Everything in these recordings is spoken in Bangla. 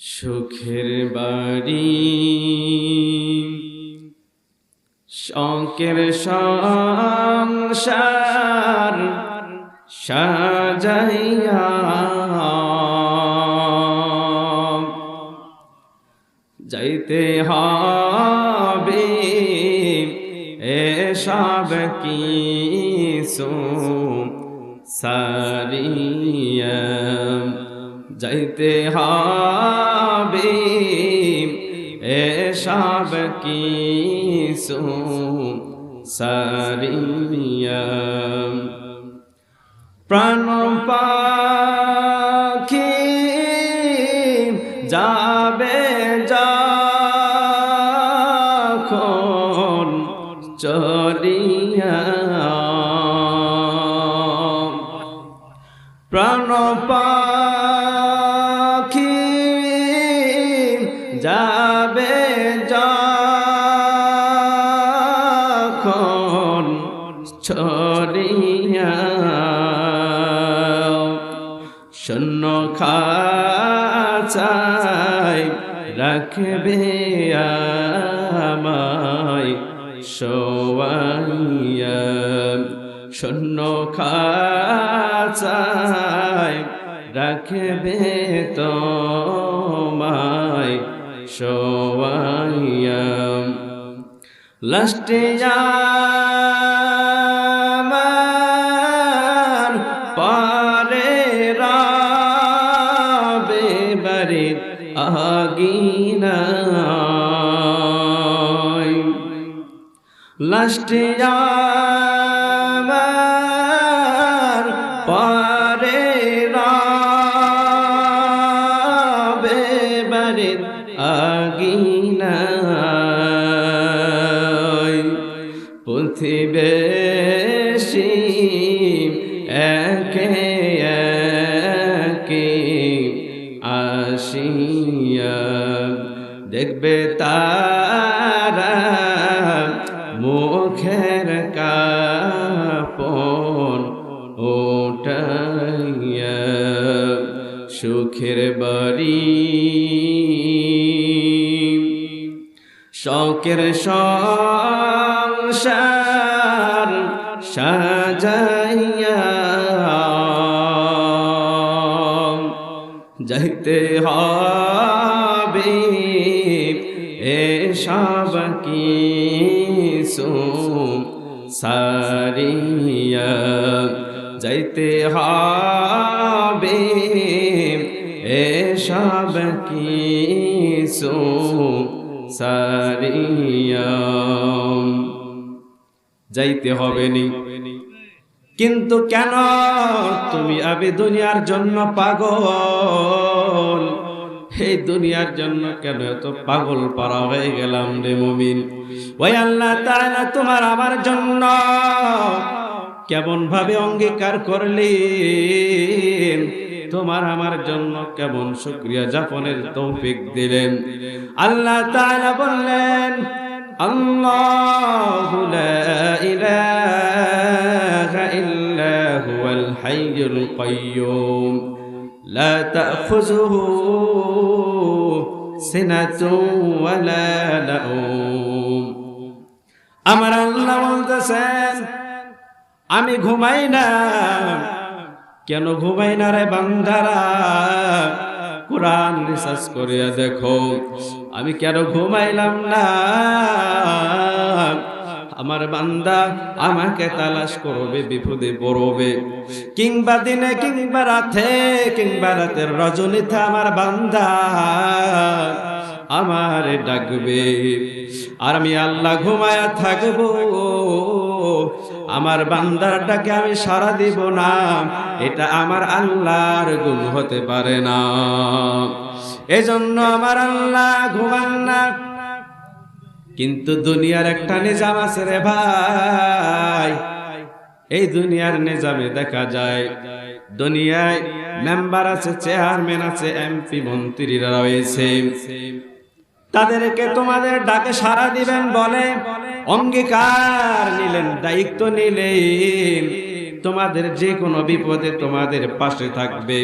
সুখের বাড়ি। শঙ্কের সংসার সাজাইয়া। যাইতে হবে এসব কিছু সারিয়া। যাইতে হবে এসব কিছু সারিয়া প্রাণ পাখি যাবে যখন চরিয়া প্রাণ পাখি রাখবে আমায় সোয়াইয়া। শূন্য খাচাই রাখবে তোমায় সোয়াইয়া। লাস্টে আমার আগিনা লাস্টে শখের সংসার সাজাইয়া। যাইতে হবে এসব কিছু সারিয়া। যাইতে হবে এসব কিছু সারিয়া যাইতে হবে নি। কিন্তু কেন তুমি আবে দুনিয়ার জন্য পাগল? এই দুনিয়ার জন্য কেন এত পাগল পারা হয়ে গেলাম রে মুমিন? ওই আল্লাহ তাআলা তোমার আমার জন্য কেমন ভাবে অঙ্গীকার করলেন? তোমার আমার জন্য কেমন শুক্রিয়া যাপনের তৌফিক দিলেন। আল্লাহ তাআলা বললেন, আল্লাহু লা ইলাহা ইল্লা হুয়াল হাইয়ুল কাইয়্যুম লা তাখুযুহু সিনাতুন ওয়ালা নাওম আমার আল্লাহ বলতেছেন, আমি ঘুমাই না। কেন ঘুমাই না রে বান্ধারা কোরআন রিসার্চ করিয়া দেখো, আমি কেন ঘুমাইলাম না? আমার বান্দা আমাকে তালাশ করবে, বিপদে পড়বে। কিংবা দিনে কিংবা রাতে, কিংবা রাতের রজনীতে আমার বান্দা আমার ডাকবে। আর আমি আল্লাহ ঘুমায়া থাকব। আমার বান্দার ডাকে আমি সারা দিব না। এটা আমার আল্লাহর গুণ হতে পারে না। এজন্য আমার আল্লাহ ঘুমান না। কিন্তু দুনিয়ার একটা নিজাম আছে রে ভাই। এই দুনিয়ার নিজামে দেখা যায়, দুনিয়ায় মেম্বার আছে, চেয়ারম্যান আছে, এমপি, মন্ত্রীরা রয়েছে। তাদেরকে তোমাদের ডাকে সারা দিবেন, বলে, অঙ্গীকার নিলেন, দায়িত্ব নিলেন। তোমাদের যে কোনো বিপদে তোমাদের পাশে থাকবে।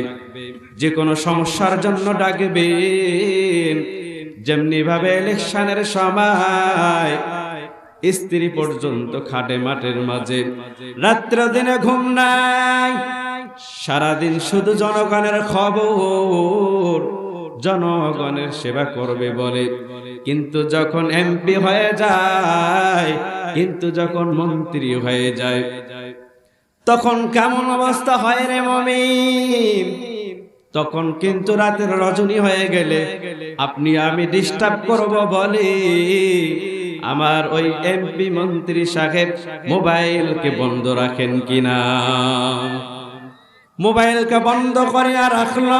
যে কোনো সমস্যার জন্য ডাকবে যেমনি ভাবে ইলেকশনের সময় স্ত্রী পর্যন্ত খাটে মাঠের মাঝে, রাত্র দিনে ঘুম নাই, সারাদিন শুধু জনগণের খবর জনগণের সেবা করবে বলে। কিন্তু যখন এমপি হয়ে যায়, কিন্তু যখন মন্ত্রী হয়ে যায়, তখন কেমন অবস্থা হয় রে মমিন? তখন কিন্তু রাতের রজনী হয়ে গেলে আপনি আমি ডিস্টার্ব করব বলে। আমার ওই এমপি মন্ত্রী সাহেব মোবাইলকে বন্ধ রাখেন কিনা? মোবাইলকে বন্ধ করে রাখল।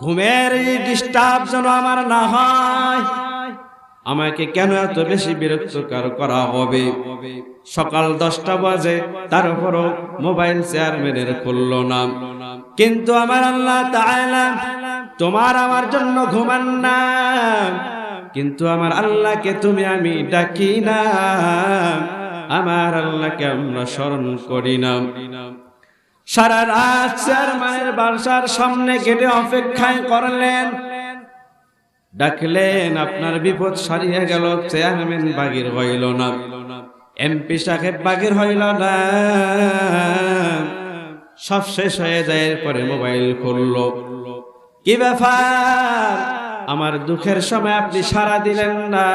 ঘুমের ডিস্টার্ব যেন আমার না হয়। আমাকে কেন এত বেশি বিরক্তকর করা হবে? সকাল দশটা বাজে তারপরও মোবাইল চেয়ারম্যানের খুলল না। কিন্তু আমার আল্লাহ তোমার আমার জন্য ঘুমান না। কিন্তু আমার আল্লাহকে তুমি আমি ডাকি না। আমার আল্লাহকে আমরা স্মরণ করি না। সারা রাত চেয়ারম্যানের বাসার সামনে গেটে অপেক্ষায় করলেন। ডাকলেন, আপনার বিপদ সারিয়ে গেল, চেয়ারম্যান বাগির হইল না। এমপি সাহেব বাগির হইল না। সব শেষ হয়ে যায়, এরপরে মোবাইল খুলল। কি ব্যাপার? আমার দুঃখের সময় আপনি সারা দিলেন না।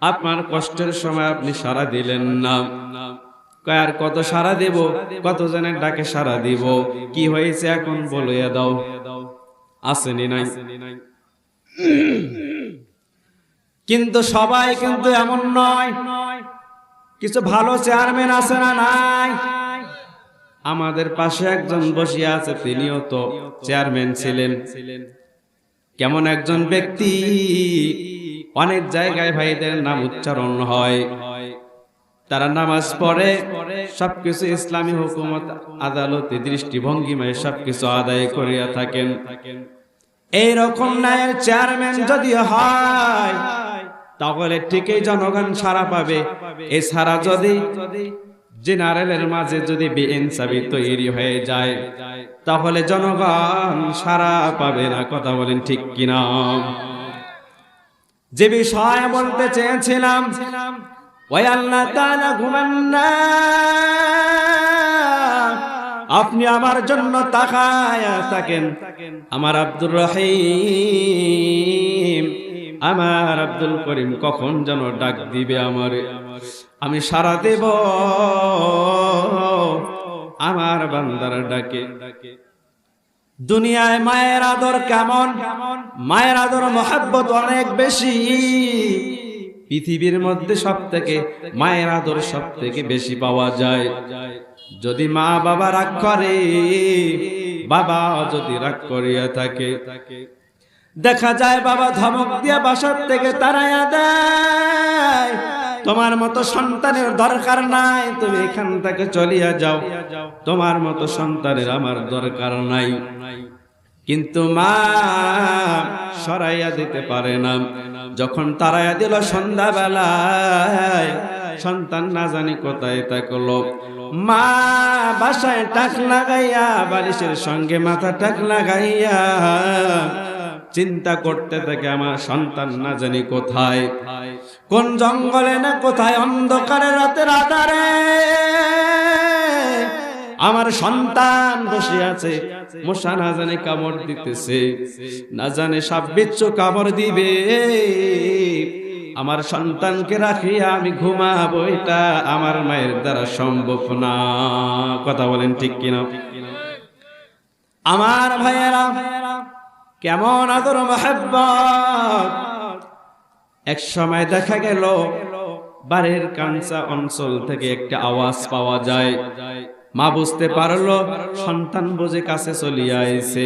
আপনার কষ্টের সময় আপনি সারা দিলেন না। আর কত সারা দেব? কত জনের ডাকে সারা দিব? কি হয়েছে এখন বলিয়া দাও। আসেনি নাই। কিন্তু সবাই কিন্তু এমন নয়। কিছু ভালো চেয়ারম্যান আছে না নাই? আমাদের পাশে একজন বসিয়া আছে, তিনিও তো চেয়ারম্যান ছিলেন। কেমন একজন ব্যক্তি? অনেক জায়গায় ভাইদের নাম উচ্চারণ হয়। তারা নামাজ পড়ে, সবকিছু ইসলামী হুকুমত, আদালতে দৃষ্টিভঙ্গিমায় সবকিছু আদায় করিয়া থাকেন। এই রকম ন্যায়ের চেয়ারম্যান যদি হয়, তাহলে ঠিকই জনগণ সারা পাবে। এছাড়া যদি জেনারেলের মাঝে যদি বেইনসাবি তৈরি হয়ে যায়, তাহলে জনগণ সারা পাবে না, কথা বলেন ঠিক কিনা? যে বিষয় বলতে চেয়েছিলাম ওই আল্লাহ তাআলা ঘুমান না আপনি আমার জন্য তাকায় থাকেন। আমার আব্দুর রহিম, আমার আব্দুল করিম কখন যেন ডাক দিবে আমারে? আমি সারা দেব আমার বান্দার ডাকে। দুনিয়ায় মায়ের আদর কেমন? মায়ের আদর মহাব্বত অনেক বেশি। পৃথিবীর মধ্যে সব থেকে মায়ের আদর সব থেকে বেশি পাওয়া যায়। যদি মা বাবা রাগ করে, বাবা যদি রাগ করিয়া থাকে। দেখা যায় বাবা ধমক দিয়া বাসার থেকে তারাইয়া দেয়, তোমার মতো সন্তানের দরকার নাই, তুমি এখান থেকে চলিয়া যাও। তোমার মতো সন্তানের আমার দরকার নাই। কিন্তু মা সরাইয়া দিতে পারে না। যখন তারাইয়া দিল সন্ধ্যাবেলায়, সন্তান না জানি কোথায় থাকল। মা বাসায় টাক লাগাইয়া, বালিশের সঙ্গে মাথা টাক লাগাইয়া চিন্তা করতে থাকে, আমার সন্তান না জানি কোথায়। কোন জঙ্গলে না কোথায় অন্ধকারে রাতের আধারে আমার সন্তান বসে আছে। মশা না জানে কামড় দিতেছে। না জানে সাপ বিচ্ছু কামড় দিবে। আমার সন্তানকে রাখিয়া আমি ঘুমাবো, এটা আমার মায়ের দ্বারা সম্ভব না। কথা বলেন ঠিক কিনা? আমার ভাইয়েরা, কেমন আদর মহাব্বত। এক সময় দেখা গেল, বাড়ির কাঞ্চা অঞ্চল থেকে একটা আওয়াজ পাওয়া যায়। মা বুঝতে পারল, সন্তান বুঝে কাছে চলিয়া আইছে।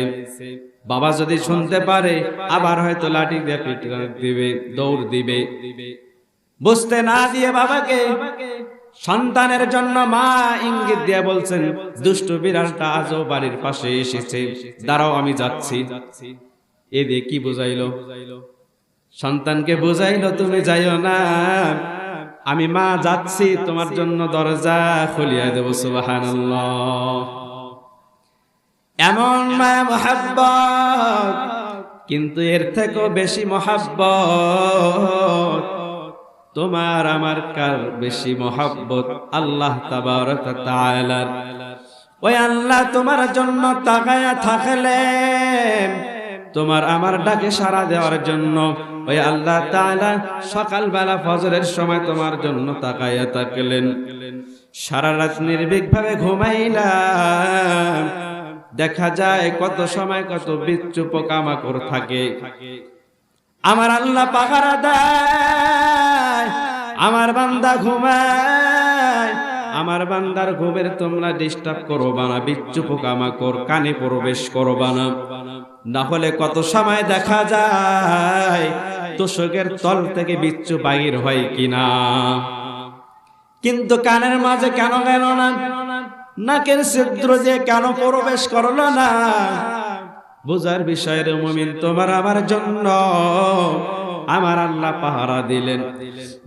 বাবা যদি শুনতে পারে, আবার হয়তো লাঠি দিয়ে পিটরা দিবে, দৌড় দিবে। বুঝতে না দিয়ে বাবাকে সন্তানের জন্য মা ইঙ্গিত দিয়ে বলছেন, দুষ্ট বিড়ালটা আজও বাড়ির পাশে এসেছে। দাঁড়াও, আমি যাচ্ছি। এ দিয়ে কি বুঝাইলো? সন্তানকে বুঝাইলো, তুমি যাইও না। আমি মা যাচ্ছি, তোমার জন্য দরজা খুলিয়া দেব সুবাহান এমন মায়া মহাব্বত, কিন্তু এর থেকেও বেশি মহাব্বত। তোমার আমার কার বেশি মহাব্বত? আল্লাহ তাআলার ওই আল্লাহ তোমার জন্য তাকায়া থাকলেন। তোমার আমার ডাকে সাড়া দেওয়ার জন্য। ওই আল্লাহ তাআলা সকালবেলা ফজরের সময় তোমার জন্য তাকায়া থাকলেন। সারা রাত নির্ভীকভাবে ঘুমাইলাম। দেখা যায় কত সময় কত বিচ্ছু পোকামাকড় থাকে। আমার আল্লাহ পাহারা দেয়, আমার বান্দা ঘুমায়। আমার বান্দার ঘুমের তোমরা ডিস্টার্ব করবা না, বিচ্ছু পোকামাকড়, কানে প্রবেশ করবা না। না হলে কত সময় দেখা যায়, তোষকের তল থেকে বিচ্ছু বাহির হয় কিনা। কিন্তু কানের মাঝে কেন গেল না? নাকের ছিদ্র যে কেন প্রবেশ করল না? বোঝার বিষয়ের মুমিন, তোমার আমার জন্য আমার আল্লাহ পাহারা দিলেন।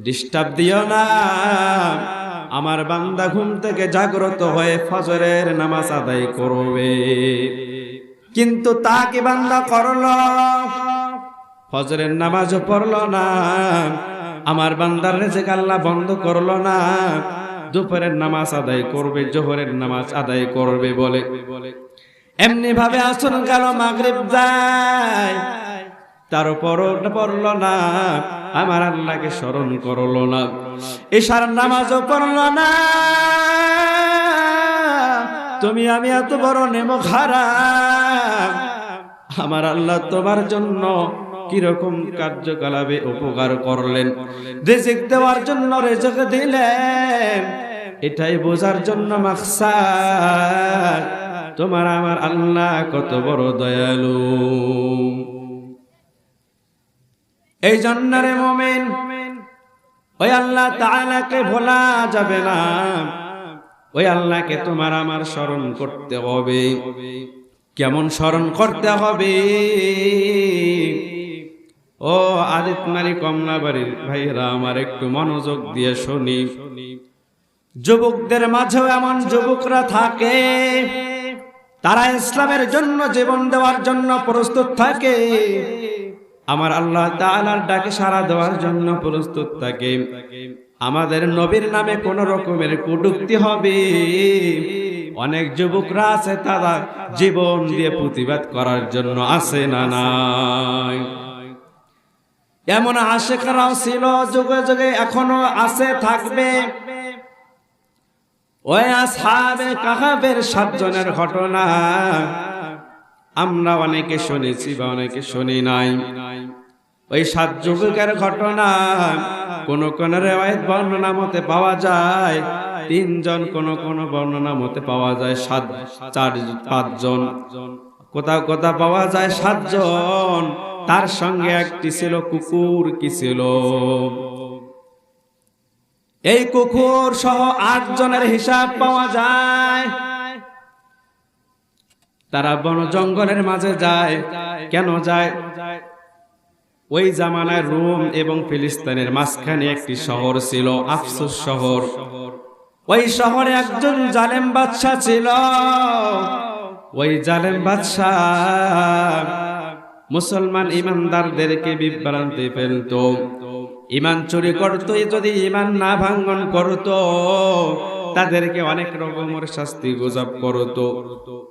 ডিস্টার্ব দিও না। আমার বান্দা ঘুম থেকে জাগ্রত হয়ে ফজরের নামাজ আদায় করবে। কিন্তু তাকে বান্দা করল? ফজরের নামাজও পড়ল না। আমার বান্দার রেজেক আল্লাহ বন্ধ করল না। দুপুরের নামাজ আদায় করবে, জোহরের নামাজ আদায় করবে বলে। এমনি ভাবে আসুন গেল মাগরিব যায়। তার পড়ল না, আমার আল্লাহকে স্মরণ করল না। এশার নামাজও পড়ল না। তুমি আমি এত বড় নেমো খারাপ আমার আল্লাহ তোমার জন্য কীরকম কার্যকলাপে উপকার করলেন, রেজেক দেওয়ার জন্য রেজেক দিলেন, এটাই বোঝার জন্য মাকসাদ। তোমার আমার আল্লাহ কত বড় দয়ালু। এই জন্য রে মোমেন, ওই আল্লাহ তাআলাকে ভোলা যাবে না। ওই আল্লাহকে তোমার আমার স্মরণ করতে হবে। কেমন স্মরণ করতে হবে? ও আদিত মারি কমলাবাড়ির ভাইরা আমার একটু মনোযোগ দিয়ে শুনি। যুবকদের মাঝেও এমন যুবকরা থাকে, তারা ইসলামের জন্য জীবন দেওয়ার জন্য প্রস্তুত থাকে। আমার আল্লাহ তাআলার ডাকে সাড়া দেওয়ার জন্য প্রস্তুত থাকে। আমাদের নবীর নামে কোন রকমের কুটুক্তি হবে। অনেক যুবকরা আছে, তারা জীবন দিয়ে প্রতিবাদ করার জন্য আছে না নাই? এমন আসে আশেখরাও ছিল, যুগে যুগে এখনও আছে, থাকবে। ওই কাহাবের সাতজনের ঘটনা। আমরা অনেকে শুনেছি বা অনেকে শুনি নাই। ওই সাত যুবকের ঘটনা, কোন কোন রেওয়ায়ত বর্ণনা মতে পাওয়া যায়। তিনজন কোন কোন বর্ণনা মতে পাওয়া যায়, সাত, চার, পাঁচজন। কোথাও কোথাও পাওয়া যায় সাতজন। তার সঙ্গে একটি ছিল কুকুর, কি ছিল? এই কুকুর সহ আট জনের হিসাব পাওয়া যায়। তারা বন জঙ্গলের মাঝে যায়। কেন যায়? ওই জামানায় রোম এবং ফিলিস্তিনের মাঝখানে একটি শহর ছিল, আফসোস শহর। ওই শহরে একজন জালেম বাদশাহ ছিল। ওই জালেম বাদশাহ মুসলমান ইমানদারদেরকে বিভ্রান্তি ফেলত। ইমান চুরি করতো, যদি ইমান না ভাঙ্গন করতো, তাদেরকে অনেক রকমের শাস্তি গোজাব করতো।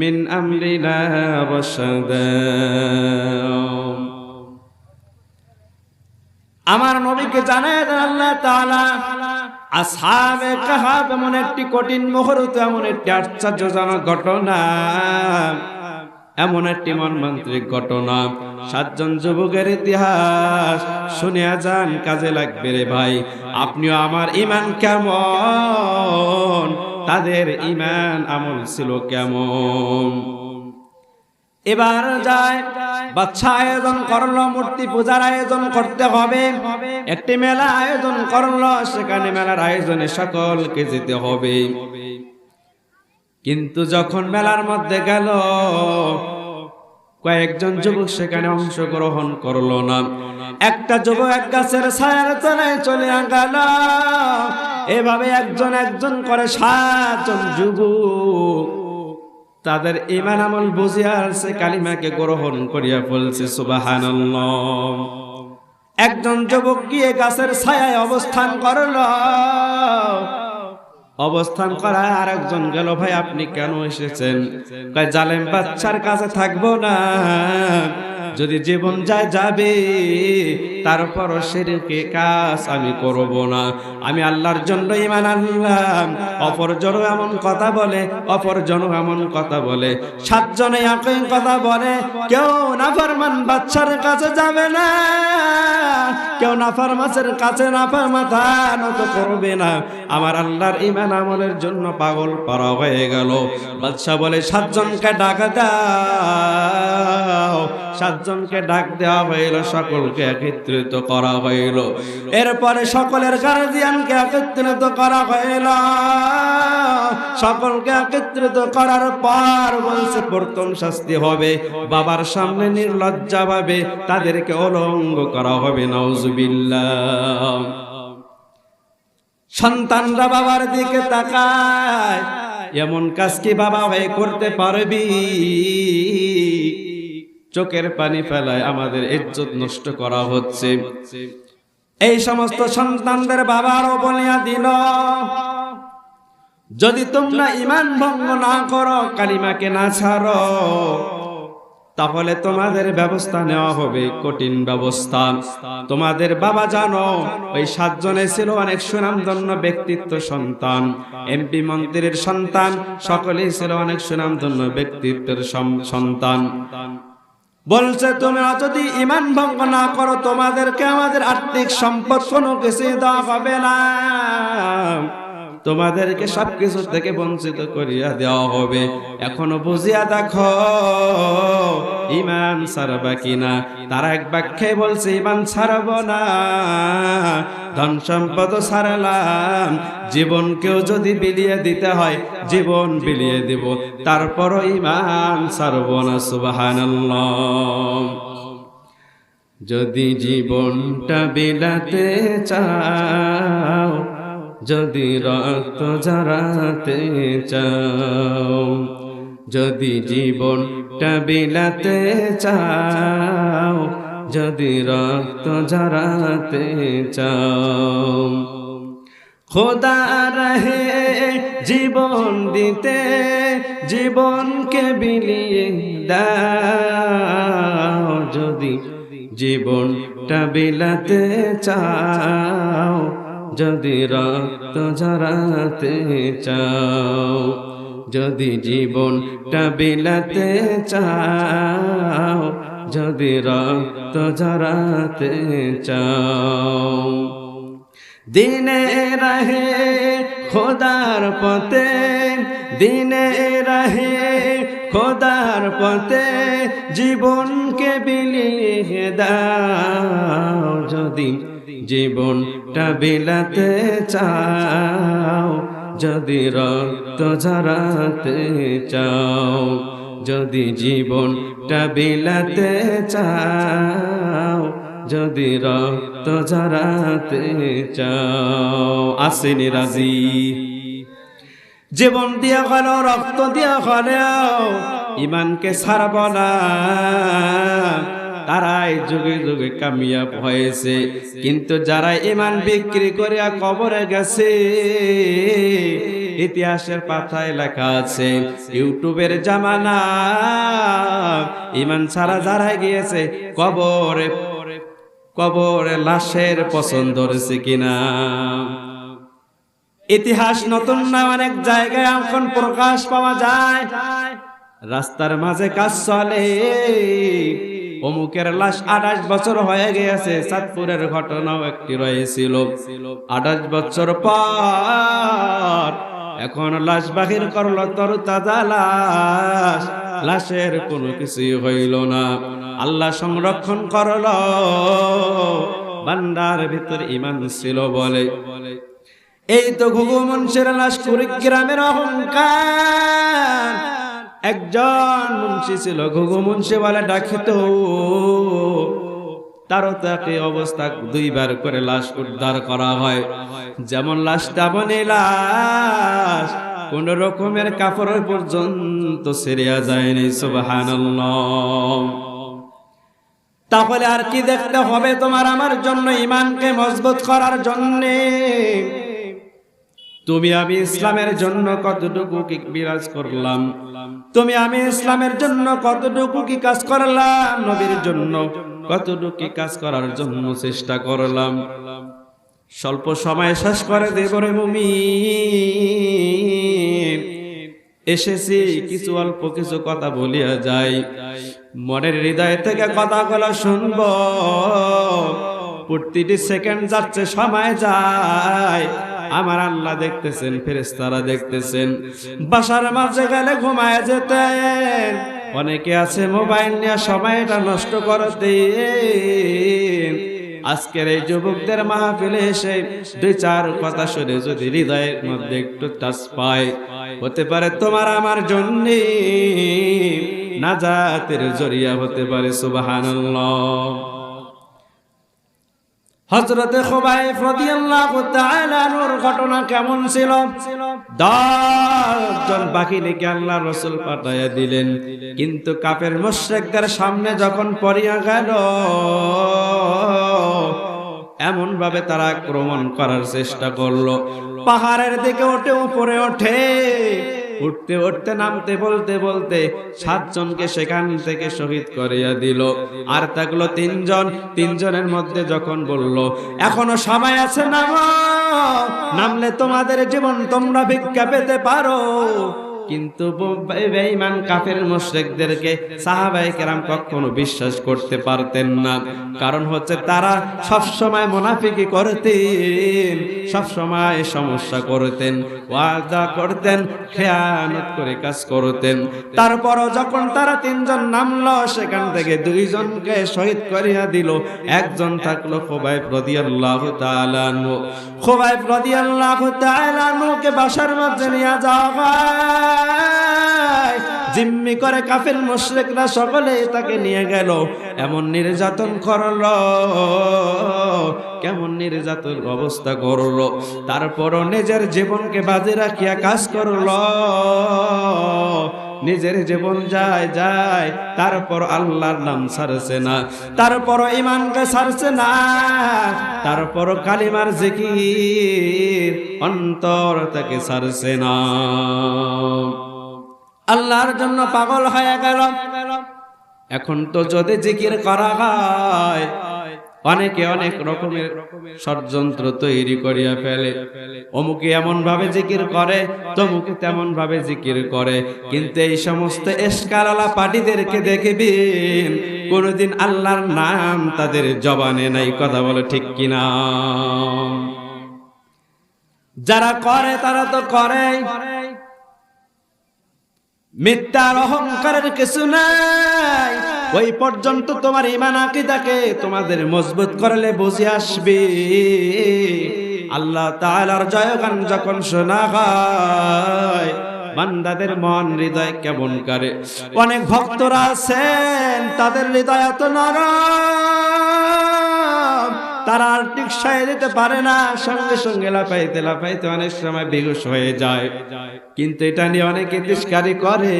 মিন আমার নবীকে জানায় আল্লাহ তাআলা, আসহাবে কাহাব এমন একটি কঠিন মুহূর্ত, এমন একটি আশ্চর্যজনক ঘটনা, এমন একটি মর্মান্তিক ঘটনা। সাতজন যুবকের ইতিহাস শুনিয়া যান, কাজে লাগবে রে ভাই। আপনিও আমার ইমান কেমন? তাদের ইমান আমল ছিল কেমন? এবার যায়, বাচ্চা আয়োজন করল, মূর্তি পূজার আয়োজন করতে হবে। একটি মেলা আয়োজন করল, সেখানে মেলার আয়োজনে সকলকে যেতে হবে। কিন্তু যখন মেলার মধ্যে গেল কয়েকজন যুবক সেখানে অংশগ্রহণ করল না। একটা যুবক এক গাছের ছায়ার তলায় চলে গেল। এভাবে একজন একজন করে সাতজন যুবক। তাদের ইমান আমল বুঝিয়া সে কালিমাকে গ্রহণ করিয়া ফেলছে সুবাহান একজন যুবক গিয়ে গাছের ছায়ায় অবস্থান করল। অবস্থান করায় আরেকজন গেল ভাই আপনি কেন এসেছেন? জালেম বাচ্চার কাছে থাকব না। যদি জীবন যায় যাবে তারপর সেরকে কাজ আমি করব না। আমি আল্লাহর জন্য ইমান আনলাম অপরজন এমন কথা বলে অপরজন এমন কথা বলে। সাতজনে একই কথা বলে, কেউ নাফরমান বাচ্চার কাছে যাবে না, কেউ নাফার মাছের কাছে নাফার মাথা নত করবে না। আমার আল্লাহর ইমান আমলের জন্য পাগল করা হয়ে গেল। বাদশাহ বলে, সাতজনকে ডাকা দাও সাতজনকে ডাক দেওয়া হইল, সকলকে একত্রিত করা হইল। এরপরে সকলের গার্জিয়ানকে একত্রিত করা হইল। সকলকে একত্রিত করার পর বলছে, প্রথম শাস্তি হবে। বাবার সামনে নির্লজ্জা ভাবে তাদেরকে অলঙ্গ করা হবে নওজুবিল্লাহ সন্তানরা বাবার দিকে তাকায়, এমন কাজ কি বাবা হয়ে করতে পারবি? চোখের পানি ফেলায় আমাদের ইজ্জত নষ্ট করা হচ্ছে। এই সমস্ত সন্তানদের বাবারও বলিয়া দিল যদি তোমরা ইমান ভঙ্গ না করো, কালিমাকে না ছাড়ো, তাহলে তোমাদের ব্যবস্থা নেওয়া হবে, কঠিন ব্যবস্থা। তোমাদের বাবা জানো, ওই সাতজনে ছিল অনেক সুনামধন্য ব্যক্তিত্ব সন্তান। এমপি মন্ত্রীর সন্তান, সকলেই ছিল অনেক সুনামধন্য ব্যক্তিত্বের সন্তান। বলছে তোমরা যদি ইমান ভঙ্গ না করো, তোমাদেরকে আমাদের আর্থিক সম্পদ কোনো কিছু দেওয়া হবে না। তোমাদেরকে সবকিছু থেকে বঞ্চিত করিয়া দেওয়া হবে। এখনও বুঝিয়া দেখো ইমান ছাড়বা কিনা? তারা এক বাক্যে বলছে ইমান ছাড়ব না। ধন সম্পদ সারালাম জীবনকেও যদি বিলিয়ে দিতে হয়, জীবন বিলিয়ে দিব। তারপরও ইমান ছাড়ব না সুবাহান যদি জীবনটা বিলাতে চাও যদি রক্ত ঝরাতে চাও, যদি জীবনটা বিলাতে চাও, যদি রক্ত ঝরাতে চাও, খোদা রহে জীবন দিতে, জীবনকে বিলিয়ে দাও, যদি জীবনটা বিলাতে চাও যদি রক্ত ঝরাতে চাও, যদি জীবনটা বিলাতে চাও, যদি রক্ত ঝরাতে চাও। দিনে রহে খোদার পথে, দিনে রহে খোদার পথে জীবনকে বিলিয়ে দাও, যদি জীবনটা বিলাতে চাও, যদি রক্ত ঝরাতে চাও, যদি জীবনটা বিলাতে চাও, যদি রক্ত ঝরাতে চাও। আসেনি রাজি? জীবন দিয়া হলো, রক্ত দিয়া হলেও ইমানকে ছাড়ব না। তারাই যুগে যুগে কামিয়াব হয়েছে। কিন্তু যারা ইমান বিক্রি করে কবরে গেছে, ইতিহাসের পাতায় লেখা আছে, ইউটিউবের জামানা ইমান ছাড়া যারা গিয়েছে, কবরে কবরে লাশের পছন্দ রয়েছে কিনা? ইতিহাস নতুন না, অনেক জায়গায় এখন প্রকাশ পাওয়া যায়। রাস্তার মাঝে কাজ চলে অমুকের লাশ আঠাশ বছর হয়ে গিয়েছে। চাঁদপুরের ঘটনাও একটি রয়েছিল। আঠাশ বছর পর এখন লাশ বাহির করল তর তাজা লাশ। লাশের কোনো কিছুই হইল না। আল্লাহ সংরক্ষণ করল। বান্দার ভিতর ইমান ছিল বলে। এই তো ঘুঘু মনসের লাশ কুড়িগ্রামের অহংকার। একজন মুন্সি ছিল, ঘুঘু মুন্সি বলে ডাকিত তারও তাকে অবস্থা দুইবার করে লাশ উদ্ধার করা হয়। যেমন লাশ তেমনই লাশ, কোন রকমের কাপড় পর্যন্ত সেরিয়া যায়নি সুবহানাল্লাহ। তাহলে আর কি দেখতে হবে তোমার আমার জন্য, ইমানকে মজবুত করার জন্যে? তুমি আমি ইসলামের জন্য কতটুকু কি বিরাজ করলাম? তুমি আমি ইসলামের জন্য কতটুকু কি কাজ করলাম? নবীর জন্য কতটুকু কি কাজ করার জন্য চেষ্টা করলাম। স্বল্প সময় শেষ করে দেব রে মুমি এসেছি, কিছু অল্প কিছু কথা বলিয়া যাই। মনের হৃদয় থেকে কথাগুলো শুনব। প্রতিটি সেকেন্ড যাচ্ছে, সময় যায়। আমার আল্লাহ দেখতেছেন ফেরেস্তারা দেখতেছেন। বাসার মাঝে গেলে ঘুমায় যেতেন। অনেকে আছে মোবাইল নিয়ে সময়টা নষ্ট করতে আজকের এই যুবকদের মাহফিলে এসে দুই চার কথা শুনে যদি হৃদয়ের মধ্যে একটু টাচ পায়, হতে পারে তোমার আমার জন্য নাজাতের জরিয়া হতে পারে, সুবহানাল্লাহ। হজরতে রাদিয়াল্লাহু তাআলা ঘটনা কেমন ছিল? দশজন আল্লাহ রসুল পাঠাইয়া দিলেন। কিন্তু কাপের মুশরিকদের সামনে যখন পড়িয়া গেল এমন ভাবে তারা আক্রমণ করার চেষ্টা করল। পাহাড়ের দিকে ওঠে উপরে ওঠে। উঠতে উঠতে, নামতে, বলতে বলতে সাতজনকে সেখান থেকে শহীদ করিয়া দিল। আর থাকল তিনজন। তিনজনের মধ্যে যখন বলল, এখনও সময় আছে নাম। নামলে তোমাদের জীবন তোমরা ভিক্ষা পেতে পারো। কিন্তু বেঈমান কাফের মুশরিকদেরকে সাহাবায়ে কেরাম কখনো বিশ্বাস করতে পারতেন না। কারণ হচ্ছে তারা সব সময় মুনাফিকি করতেন সব সময় সমস্যা করতেন, ওয়াদা করতেন, খেয়ানত করে কাজ করতেন। তারপরও যখন তারা তিনজন নামলো, সেখান থেকে দুইজনকে শহীদ করিয়া দিল। একজন থাকল খোবাইব রাদিয়াল্লাহু তাআলা খোবাইব রাদিয়াল্লাহু তাআলা আনহুকে বাসার মধ্যে নিয়ে যাওয়া জিম্মি করে কাফের মুশরিকরা সকলে তাকে নিয়ে গেল। এমন নির্যাতন করল, কেমন নির্যাতন অবস্থা করল। তারপরও নিজের জীবনকে বাজে রাখিয়া কাজ করল। নিজের জীবন যায় যায়। তারপর আল্লাহর নাম ছাড়ছে না। তারপর ইমানকে ছাড়ছে না। তারপর কালিমার জিকির অন্তর তাকে ছাড়ছে না। আল্লাহর জন্য পাগল হয়ে গেল। এখন তো যদি জিকির করা হয় অনেকে অনেক রকমের ষড়যন্ত্র তৈরি করিয়া ফেলে। অমুকে এমন ভাবে জিকির করে, তমুকে তেমন ভাবে জিকির করে। কিন্তু এই সমস্ত এসকালালা পার্টিদেরকে দেখবেন, কোনদিন আল্লাহর নাম তাদের জবানে নাই। কথা বলে ঠিক কিনা? যারা করে, তারা তো করে। মিথ্যার অহংকারের কিছু নাই। ওই পর্যন্ত তোমার ইমান আকিদাকে তোমাদের মজবুত করলে বুঝে আসবে। আল্লাহ তাআলার জয়গান যখন শোনা হয়, বান্দাদের মন হৃদয় কেমন করে? অনেক ভক্তরা আছেন, তাদের হৃদয় এত নরম তারা আর টিকসায় দিতে পারে না, সঙ্গে সঙ্গে লাফাইতে লাফাইতে অনেক সময় বেগুস হয়ে যায়। কিন্তু এটা নিয়ে অনেকে তিস্কারি করে।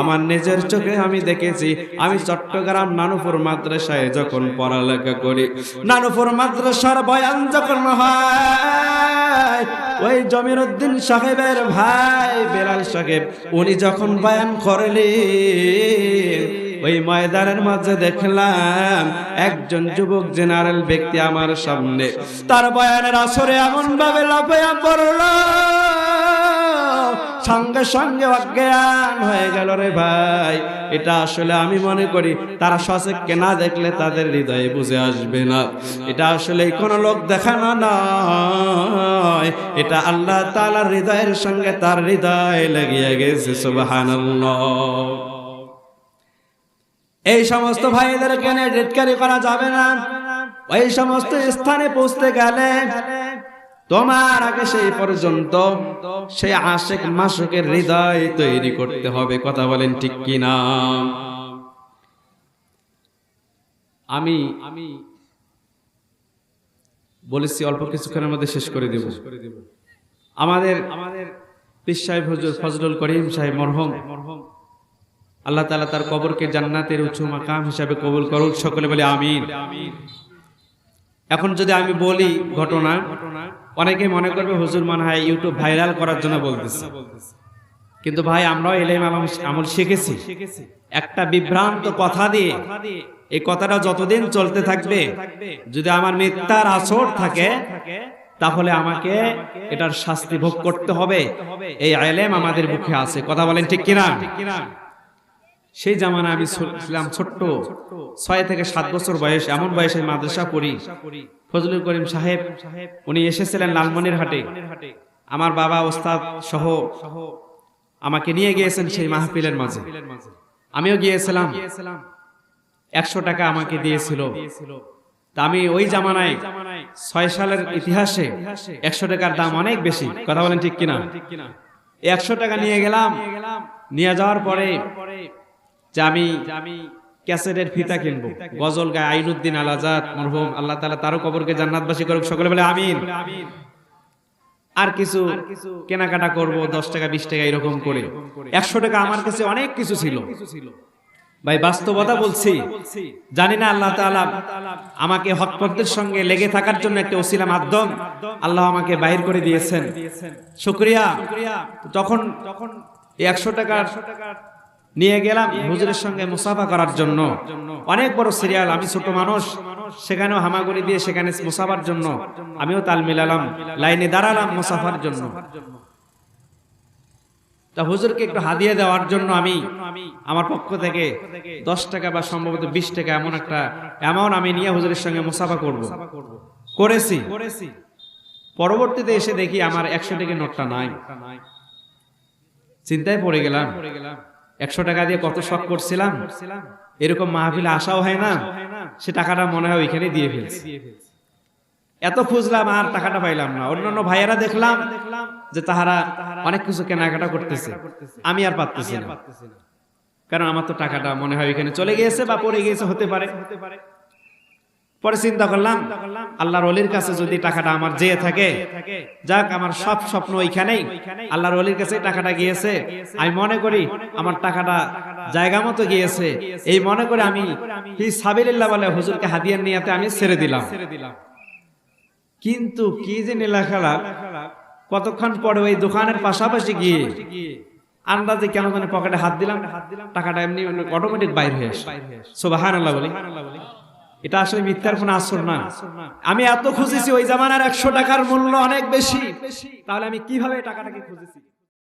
আমার নিজের চোখে আমি দেখেছি, আমি চট্টগ্রাম নানুপুর মাদ্রাসায় যখন পড়ালেখা করি, নানুপুর মাদ্রাসার বয়ান যখন হয়, ওই জমির উদ্দিন সাহেবের ভাই বেলাল সাহেব, উনি যখন বয়ান করলেন ওই ময়দানের মাঝে দেখলাম একজন যুবক জেনারেল ব্যক্তি আমার সামনে। তার বয়ানের আসরে এমন ভাবে লাফাইয়া পড়ল, সঙ্গে সঙ্গে অজ্ঞান হয়ে গেল রে ভাই। এটা আসলে আমি মনে করি তারা সচেককে না দেখলে তাদের হৃদয়ে বুঝে আসবে না। এটা আসলে কোনো লোক দেখানো নয়। এটা আল্লাহ তাআলার হৃদয়ের সঙ্গে তার হৃদয় লাগিয়ে গেছে, সুবহানাল্লাহ। এই সমস্ত ভাইদেরকে নেটকারি করা যাবে না। ওই সমস্ত স্থানে পৌঁছতে গেলে তোমার আগে সেই পর্যন্ত সেই আশেক মাসুকের হৃদয় তৈরি করতে হবে। কথা বলেন ঠিক কি না আমি আমি বলেছি, অল্প কিছুক্ষণের মধ্যে শেষ করে দেব। আমাদের আমাদের পীর সাহেব হুজুর ফজলুল করিম সাহেব মরহম মরহম আল্লাহ তালা তার কবরকে জান্নাতের উঁচু মাকাম হিসাবে কবুল করুক, সকলে বলে আমিন। এখন যদি আমি বলি ঘটনা অনেকে মনে করবে হুজুর মনে হয় ইউটিউব ভাইরাল করার জন্য বলতেছে। কিন্তু ভাই, আমরাও এলেম আমল- শিখেছি। একটা বিভ্রান্ত কথা দিয়ে এই কথাটা যতদিন চলতে থাকবে, যদি আমার মিথ্যার আসর থাকে, তাহলে আমাকে এটার শাস্তি ভোগ করতে হবে। এই আলেম আমাদের মুখে আছে। কথা বলেন ঠিক কিনা? সেই জামানা আমি ছিলাম ছোট্ট। ছয় থেকে সাত বছর বয়স, এমন বয়সে মাদ্রাসা পড়ি। ফজলুল করিম সাহেব, উনি এসেছিলেন লালমনির হাটে। আমার বাবা, ওস্তাদ সহ আমাকে নিয়ে গিয়েছেন সেই মাহফিলের মাঝে। আমিও গিয়েছিলাম। একশো টাকা আমাকে দিয়েছিল। তা আমি ওই জামানায় ছয় সালের ইতিহাসে একশো টাকার দাম অনেক বেশি। কথা বলেন ঠিক কিনা? একশো টাকা নিয়ে গেলাম। নিয়ে যাওয়ার পরে যে আমি ক্যাসেটের ফিতা কিনবো, গজল গায়ে আইনুদ্দিন আল আজাদ, মরহুম, আল্লাহ তাআলা তারও কবরকে জান্নাতবাসী করুক, সকলে বলে আমিন। আর কিছু কেনাকাটা করব, দশ টাকা, বিশ টাকা এরকম করে। একশো টাকা আমার কাছে অনেক কিছু ছিল। ভাই, বাস্তবতা বলছি। জানি না আল্লাহ তাআলা আমাকে হকপথের সঙ্গে লেগে থাকার জন্য একটা ওসিলা মাধ্যম আল্লাহ আমাকে বাইর করে দিয়েছেন। শুক্রিয়া। তখন তখন একশো টাকার নিয়ে গেলাম হুজুরের সঙ্গে মুসাফা করার জন্য। অনেক বড় সিরিয়াল আমি ছোট মানুষ, সেখানেও হামাগুড়ি দিয়ে সেখানে মুসাফার জন্য। আমিও তাল মিলালাম, লাইনে দাঁড়ালাম মুসাফার জন্য। হুজুরকে একটু হাদিয়ে দেওয়ার জন্য আমি, আমার পক্ষ থেকে দশ টাকা বা সম্ভবত বিশ টাকা এমন একটা অ্যামাউন্ট আমি নিয়ে হুজুরের সঙ্গে মুসাফা করব। করেছি। পরবর্তীতে এসে দেখি আমার একশো টাকা নোটটা নাই। চিন্তায় পড়ে গেলাম। একশো টাকা দিয়ে কত শখ করছিলাম? এরকম মাহফিলে আসাও হয় না। সে টাকাটা মনে হয় ওইখানে দিয়ে ফেলছি। এত খুঁজলাম আর টাকাটা পাইলাম না। অন্যান্য ভাইয়েরা দেখলাম যে তাহারা অনেক কিছু কেনাকাটা করতেছে। আমি আর পারতেছি না। কারণ আমার তো টাকাটা মনে হয় এখানে চলে গিয়েছে বা পড়ে গিয়েছে, হতে পারে পরে। চিন্তা করলাম, আল্লাহর অলির কাছে যদি টাকাটা আমার যেয়ে থাকে, যাক, আমার সব স্বপ্ন ওইখানেই। আল্লাহর অলির কাছে টাকাটা গিয়েছে। আমি মনে করি আমার টাকাটা জায়গা মতো গিয়েছে। এই মনে করে আমি ফি সাবিলিল্লাহ বলে হুজুরকে হাদিয়ার নিয়াতে আমি ছেড়ে দিলাম। কিন্তু কি যে নীলাখালা কতক্ষণ পরে ওই দোকানের পাশাপাশি গিয়ে আন্দাজে কেন জানি পকেটে হাত দিলাম। টাকাটা এমনি অটোমেটিক বাইর হয়ে আসে। সোবাহান আল্লাহ বলি। এটা আসলে মিথ্যার কোনো আসর না। আমি এত খুঁজেছি ওই জামানার একশো টাকার মূল্য অনেক বেশি। তাহলে আমি কীভাবে টাকাটাকে খুঁজেছি?